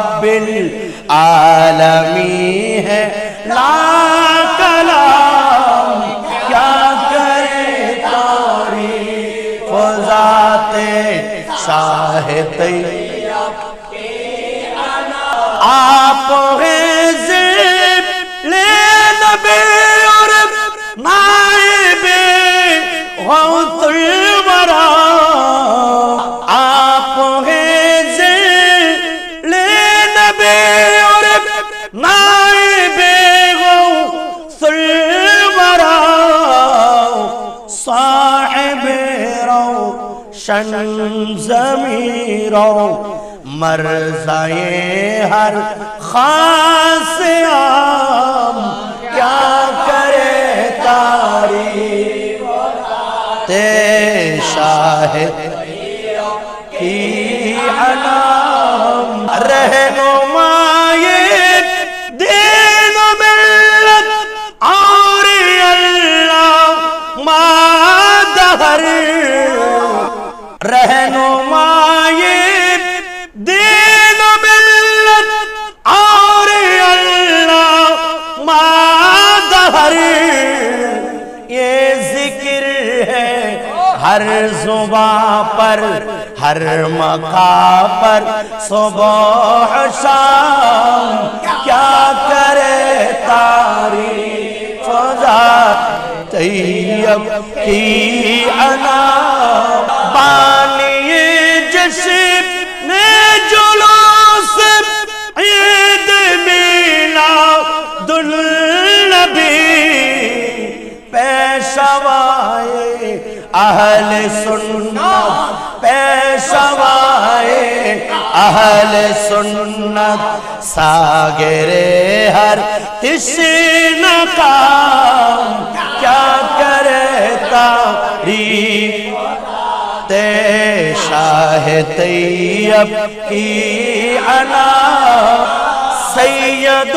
رب العالمی ہے۔ لا کلام کیا کرے تاریخ و ذات شاہ طیب آپ ہیں زیب لے نبی اور نائب غوث الورا روشن ضمیروں مرزائے ہر خاص عام کیا کرے تاریخ؟ تے شاہد کی علام رہنمائے رہنمائے دین و ملت، اور اللہ مادہر یہ ذکر ہے ہر زباں پر، ہر مقام پر۔ صبح شام کیا کرے تاریخ فضا طیب کی انا۔ بانی پیشوائے اہل سنت پیشوائے اہل سنت ساگرے ہر تشن کام کیا کرے تاریخ تے شاہ طیب کی عنا سید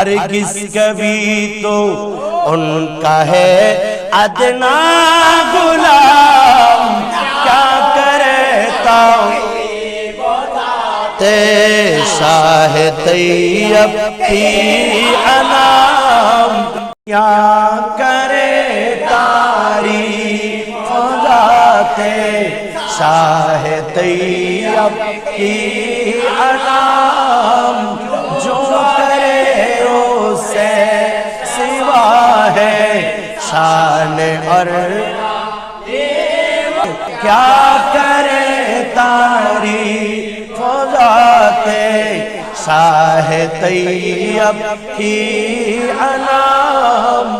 ہرگز کبھی تو ان کا ہے ادنا غلام، کیا کرتا تے شاہ طیب کی علام کیا کرے تاریخ خدا تے شاہ طیب کی علام ہے شان اور کیا کرے تاریخ خدا تے شاہ طیب کی انام